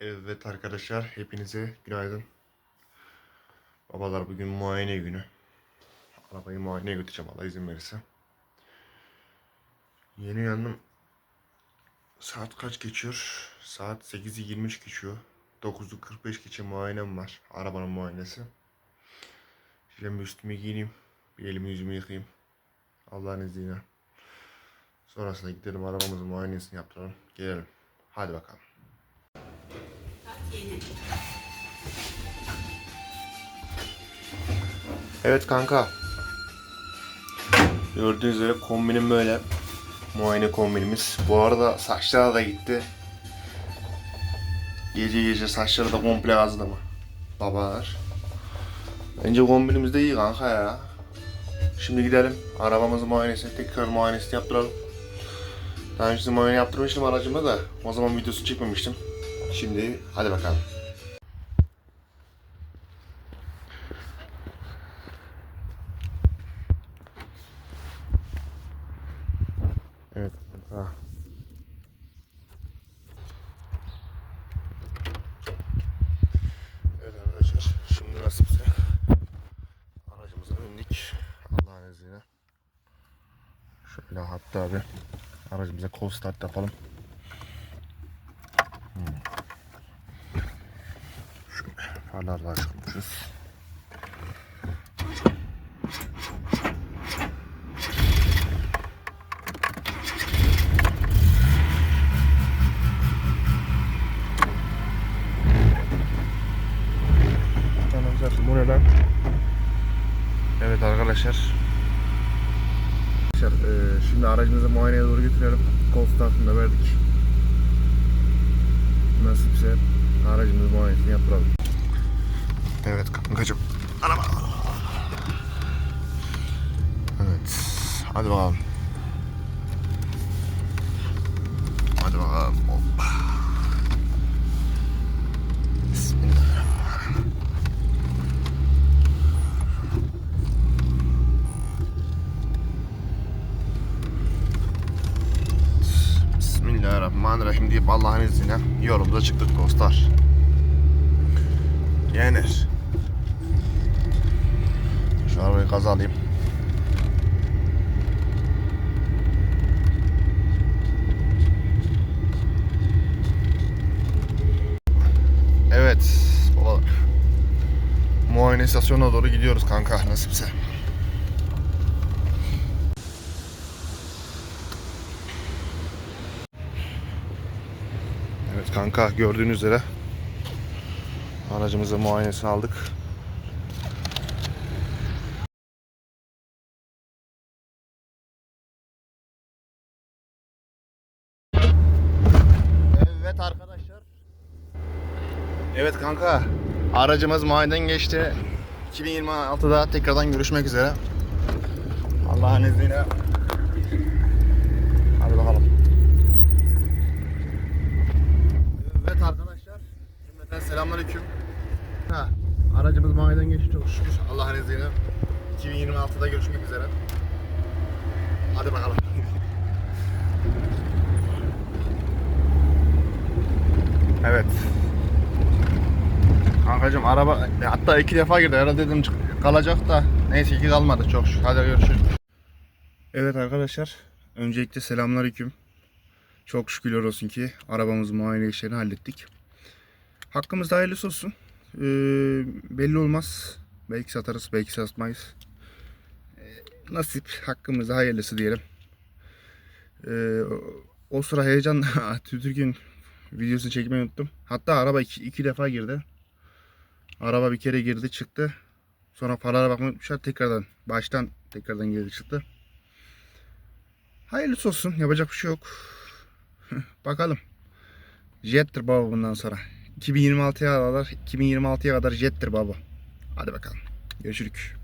Evet arkadaşlar hepinize günaydın. Babalar bugün muayene günü. Arabayı muayeneye götüreceğim Allah izin verirse. Yeni uyandım. Saat kaç geçiyor? Saat 8'i 23 geçiyor. 9'u 45 geçe muayenem var. Arabanın muayenesi. Şimdi bir üstümü giyineyim. Bir elimi yüzümü yıkayayım. Allah'ın izniyle. Sonrasında gidelim arabamızın muayenesini yaptıralım. Gelelim. Hadi bakalım. Evet kanka. Gördüğünüz üzere kombinim böyle. Muayene kombinimiz. Bu arada saçlara da gitti. Gece gece saçları da komple azdı mı? Babalar. Bence kombinimiz de iyi kanka ya. Şimdi gidelim. Arabamızın muayenesini tekrar muayenesini yaptıralım. Daha önce muayene yaptırmıştım aracımda da. O zaman videosu çekmemiştim. Şimdi hadi bakalım. Evet. Ha. Evet arkadaşlar. Şimdi nasipse aracımıza bindik. Allah'ın izniyle. Şöyle hatta bir aracımıza kol start yapalım. Açılmışız. Arkadaşlar bu ne lan? Evet arkadaşlar. Arkadaşlar e, şimdi aracımızı muayeneye doğru götürelim. Kol startını da verdik. Nasipse aracımızın muayenesini yaptıralım. Evet kankacım. Araba. Evet. Hadi bakalım. Hadi bakalım. Hoppa. Bismillahirrahmanirrahim. Bismillahirrahmanirrahim deyip Allah'ın izniyle yolumuza çıktık dostlar. Yenir. Şu arabayı gaza alayım. Evet. Baba. Muayene istasyonuna doğru gidiyoruz kanka nasipse. Evet kanka gördüğünüz üzere aracımızın muayenesini aldık. Evet arkadaşlar. Evet kanka aracımız muayeneden geçti. 2026'da tekrardan görüşmek üzere. Allah'ın izniyle. Hadi bakalım. Evet arkadaşlar. Cümleten selamünaleyküm. Ha, muayeneden geçti çok şükür. Allah'ın izniyle. 2026'da görüşmek üzere. Hadi bakalım. evet. Kankacım araba e, hatta iki defa girdi. Herhalde dedim kalacak da neyse ki kalmadı çok şükür. Hadi görüşürüz. Evet arkadaşlar. Öncelikle selamünaleyküm. Çok şükürler olsun ki arabamızın muayene işlerini hallettik. Hakkımızda hayırlısı olsun. Ee, belli olmaz. Belki satarız, belki satmayız. Ee, nasip hakkımızda hayırlısı diyelim. Ee, o- sıra heyecanla Türk'ün videosunu çekmeyi unuttum. Hatta araba iki, iki defa girdi. Araba bir kere girdi çıktı. Sonra paralara bakmayı unutmuşlar. Tekrardan baştan tekrardan girdi çıktı. Hayırlısı olsun. Yapacak bir şey yok. Bakalım. Jet'tir baba sonra. 2026'ya kadar 2026'ya kadar Jet'tir baba. Hadi bakalım. Görüşürük.